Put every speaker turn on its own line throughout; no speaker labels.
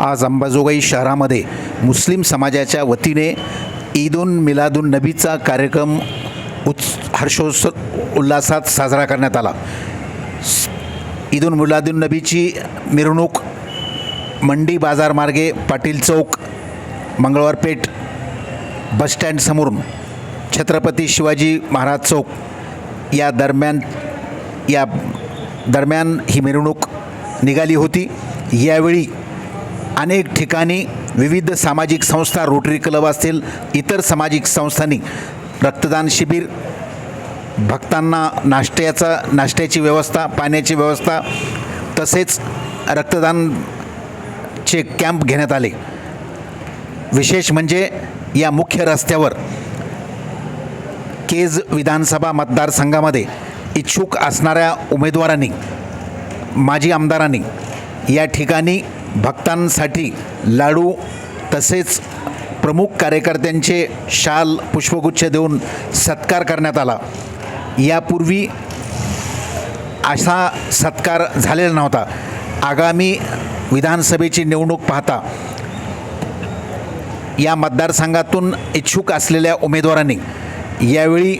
आज अंबाजोगाई शहरामध्ये मुस्लिम समाजाच्या वतीने ईद उन मिलादुन नबीचा कार्यक्रम उत्स हर्षोत्स उल्हासात साजरा करण्यात आला. ईद उन मिलादुन नबीची मिरवणूक मंडी बाजारमार्गे पाटील चौक मंगळवार पेठ बसस्टँडसमोरून छत्रपती शिवाजी महाराज चौक या दरम्यान या दरम्यान ही मिरवणूक निघाली होती. यावेळी अनेक ठिकाणी विविध सामाजिक संस्था रोटरी क्लब असतील इतर सामाजिक संस्थांनी रक्तदान शिबिर भक्तांना नाश्त्याचा नाश्त्याची व्यवस्था पाण्याची व्यवस्था तसेच रक्तदानचे कॅम्प घेण्यात आले. विशेष म्हणजे या मुख्य रस्त्यावर केज विधानसभा मतदारसंघामध्ये इच्छुक असणाऱ्या उमेदवारांनी माजी आमदारांनी या ठिकाणी भक्तांसाठी लाडू तसेच प्रमुख कार्यकर्त्यांचे शाल पुष्पगुच्छ देऊन सत्कार करण्यात आला. यापूर्वी असा सत्कार झालेला नव्हता. आगामी विधानसभेची निवडणूक पाहता या मतदारसंघातून इच्छुक असलेल्या उमेदवारांनी यावेळी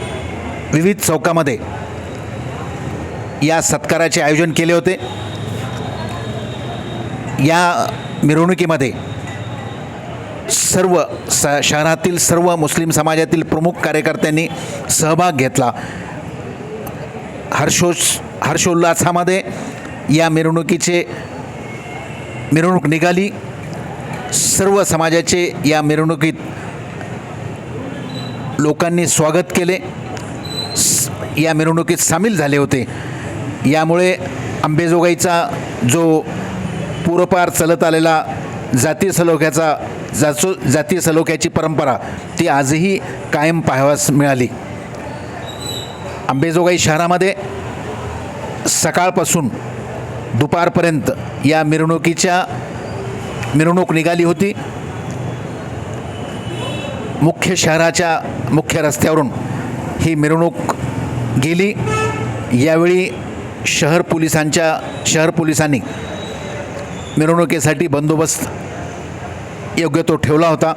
विविध चौकामध्ये या सत्काराचे आयोजन केले होते. या मिरवणुकीमध्ये सर्व स शहरातील सर्व मुस्लिम समाजातील प्रमुख कार्यकर्त्यांनी सहभाग घेतला. हर्षोस हर्षोल्लासामध्ये या मिरवणुकीचे मिरवणूक निघाली. सर्व समाजाचे या मिरवणुकीत लोकांनी स्वागत केले. स- या मिरवणुकीत सामील झाले होते. यामुळे अंबेजोगाईचा जो पूर्वपार चालत आलेला जाती सलोख्याचा जाचो जाती सलोख्याची परंपरा ती आजही कायम पाहावास मिळाली. अंबेजोगाई शहरामध्ये सकाळपासून दुपारपर्यंत या मिरवणुकीच्या मिरवणूक निघाली होती. मुख्य शहराच्या मुख्य रस्त्यावरून ही मिरवणूक गेली. यावेळी शहर पोलिसांच्या शहर पोलिसांनी मिरवणुकीसाठी बंदोबस्त योग्य तो ठेवला होता.